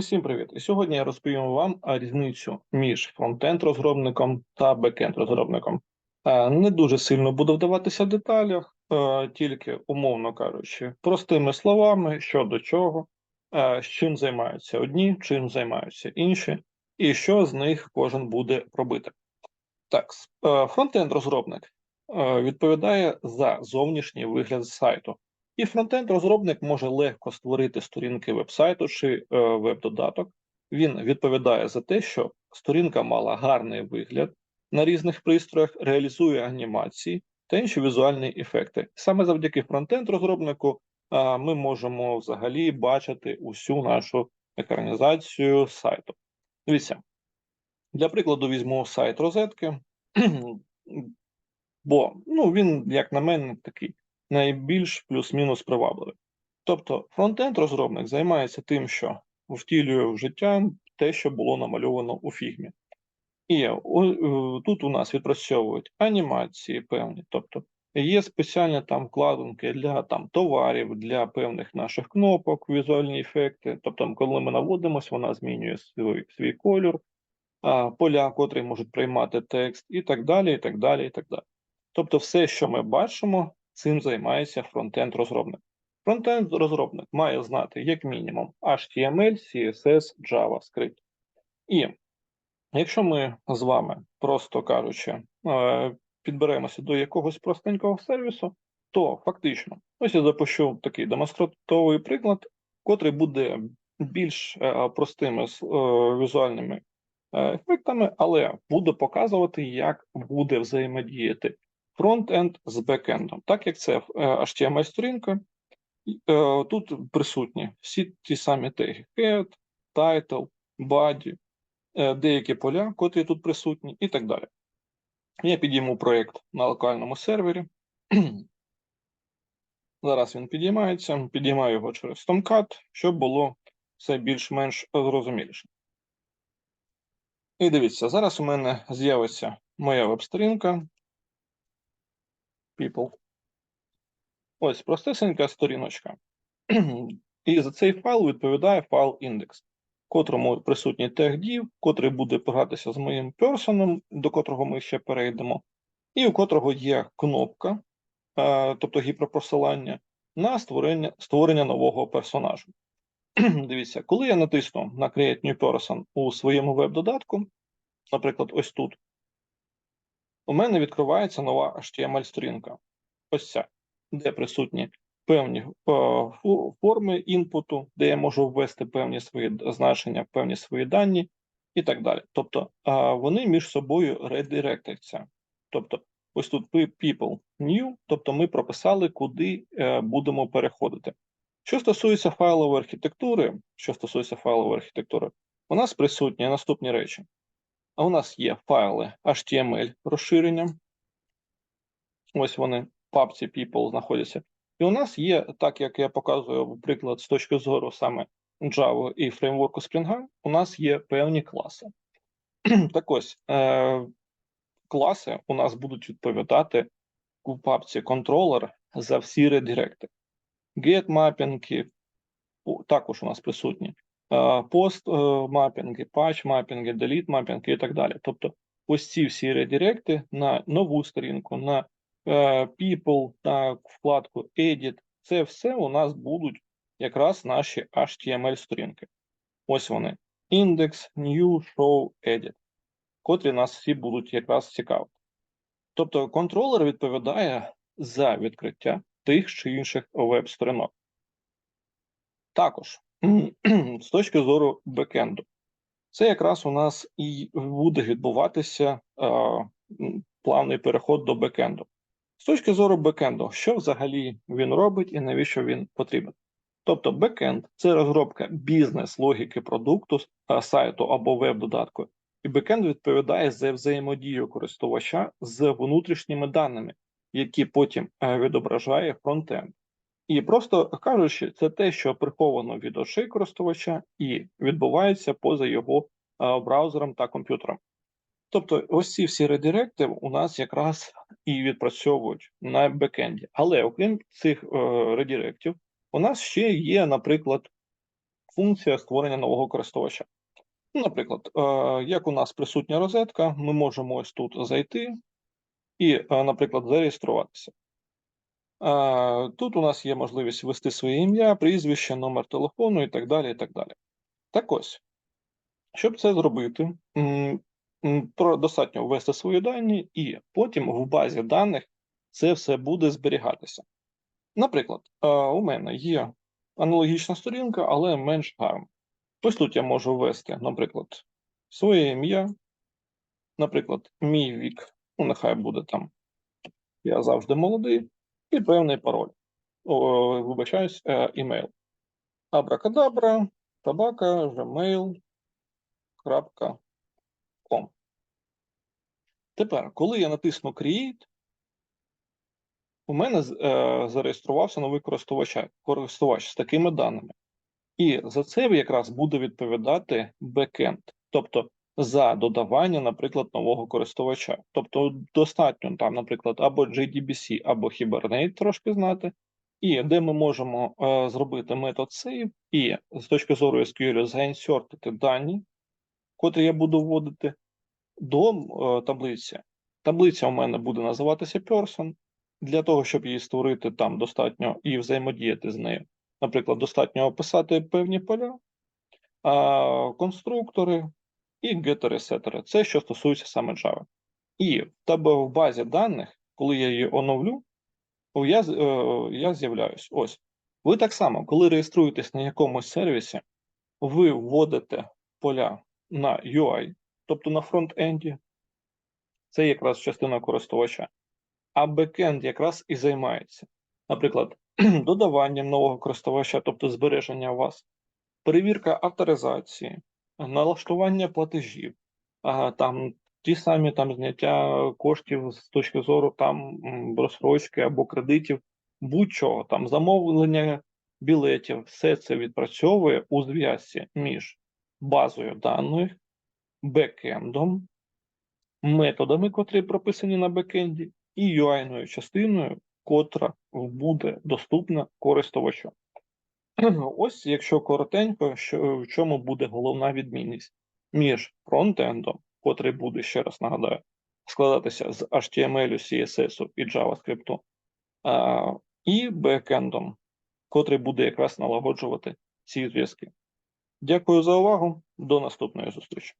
Усім привіт! І сьогодні я розповім вам різницю між фронтенд розробником та бекенд розробником. Е, Не дуже сильно буду вдаватися в деталях, е, тільки умовно кажучи, простими словами, що до чого, е, з чим займаються одні, чим займаються інші, і що з них кожен буде робити. Так, фронтенд розробник е, відповідає за зовнішній вигляд сайту. І фронтенд-розробник може легко створити сторінки вебсайту чи е, веб-додаток. Він відповідає за те, що сторінка мала гарний вигляд на різних пристроях, реалізує анімації та інші візуальні ефекти. Саме завдяки фронтенд-розробнику е, ми можемо взагалі бачити усю нашу екранізацію сайту. Дивіться, для прикладу, візьму сайт розетки, бо ну, він, як на мене, такий найбільш плюс-мінус привабливий. Тобто фронтенд-розробник займається тим, що втілює в життя те, що було намальовано у фігмі. І е, тут у нас відпрацьовують анімації певні, тобто є спеціальні там вкладинки для там товарів, для певних наших кнопок, візуальні ефекти. Тобто, коли ми наводимося, вона змінює свій свій кольор, поля, котрі можуть приймати текст, і так далі. і так далі, і так далі. Тобто, все, що ми бачимо, цим займається фронтенд-розробник. Фронтенд-розробник має знати як мінімум HTML, CSS, JavaScript. І якщо ми з вами, просто кажучи, е, підберемося до якогось простенького сервісу, то фактично, ось я запущу такий демонстратовий приклад, котрий буде більш е, простими е, візуальними ефектами, але буде показувати, як буде взаємодіяти фронтенд з бекендом. Так як це HTML-сторінка, е, тут присутні всі ті самі теги: head, title, body, е, деякі поля, котрі тут присутні, і так далі. Я підійму проєкт на локальному сервері. Зараз він підіймається, підіймаю його через Tomcat, щоб було все більш-менш зрозуміліше. І дивіться, зараз у мене з'явиться моя веб-сторінка, people. Ось простесенька сторіночка. І за цей файл відповідає файл індекс, котрому присутній тег div, котрий буде погратися з моїм персоном, до котрого ми ще перейдемо, і у котрого є кнопка, е, тобто гіперпосилання, на створення створення нового персонажа. Дивіться, коли я натисну на Create New Person у своєму веб-додатку, наприклад, ось тут, у мене відкривається нова HTML-сторінка. Ось ця, де присутні певні е, форми інпуту, де я можу ввести певні свої значення, певні свої дані і так далі. Тобто вони між собою редиректуються. Тобто, ось тут people new, тобто ми прописали, куди е, будемо переходити. Що стосується файлової архітектури, що стосується файлової архітектури, у нас присутні наступні речі. А у нас є файли HTML розширення. Ось вони в папці People знаходяться. І у нас є, так як я показую приклад з точки зору саме Java і фреймворку Spring, у нас є певні класи. Так ось, е, класи у нас будуть відповідати у папці контролер за всі редиректи. Get мапінги також у нас присутні пост мапінги, патч мапінги, delete мапінги і так далі. Тобто, ось ці всі редиректи на нову сторінку, на е, people, на вкладку Edit, це все у нас будуть якраз наші HTML-сторінки. Ось вони: Index, New, Show, Edit, котрі нас всі будуть якраз цікавити. Тобто, контролер відповідає за відкриття тих чи інших веб-сторінок. Також з точки зору бекенду. Це якраз у нас і буде відбуватися плавний переход до бекенду. З точки зору бекенду, що взагалі він робить і навіщо він потрібен? Тобто, бекенд це розробка бізнес-логіки продукту, сайту або веб-додатку, і бекенд відповідає за взаємодію користувача з внутрішніми даними, які потім е, відображає фронтенд. І просто кажучи, це те, що приховано від очей користувача і відбувається поза його браузером та комп'ютером. Тобто, ось ці всі редиректи у нас якраз і відпрацьовують на бекенді. Але окрім цих е, редиректів, у нас ще є, наприклад, функція створення нового користувача. Наприклад, е, як у нас присутня розетка, ми можемо ось тут зайти і, е, наприклад, зареєструватися. Тут у нас є можливість ввести своє ім'я, прізвище, номер телефону і так далі. і так далі. Так ось, щоб це зробити, достатньо ввести свої дані, і потім в базі даних це все буде зберігатися. Наприклад, у мене є аналогічна сторінка, але менш гарна. Ось тут я можу ввести, наприклад, своє ім'я, наприклад, мій вік, ну нехай буде там, я завжди молодий, і певний пароль. О, вибачаюсь, е, імейл. Абракадабра, табака, gmail.com. Тепер, коли я натисну Create, у мене е, зареєструвався новий користувач, користувач з такими даними. І за це якраз буде відповідати бекенд, тобто за додавання, наприклад, нового користувача. Тобто достатньо там, наприклад, або JDBC, або Hibernate трошки знати, і де ми можемо е, зробити метод save, і з точки зору SQL заінсертити дані, котрі я буду вводити до е, таблиці. Таблиця у мене буде називатися person. Для того, щоб її створити, там достатньо і взаємодіяти з нею. Наприклад, достатньо описати певні поля, конструктори і гетери, сетери. Це що стосується саме Java. І в тебе в базі даних, коли я її оновлю, я, е, я з'являюсь. Ось. Ви так само, коли реєструєтесь на якомусь сервісі, ви вводите поля на UI, тобто на фронт-енді, це якраз частина користувача. А бекенд якраз і займається. Наприклад, додаванням нового користувача, тобто збереження вас, перевірка авторизації, налаштування платежів, там ті самі там зняття коштів з точки зору там розстрочки або кредитів, будь-чого, там замовлення білетів, все це відпрацьовує у зв'язці між базою даних, бекендом, методами, котрі прописані на бекенді, і UI-ною частиною, котра буде доступна користувачу. Ось, якщо коротенько, що в чому буде головна відмінність між фронтендом, котрий буде, ще раз нагадаю, складатися з HTML, CSS і JavaScript, а, і бекендом, котрий буде якраз налагоджувати ці зв'язки. Дякую за увагу. До наступної зустрічі.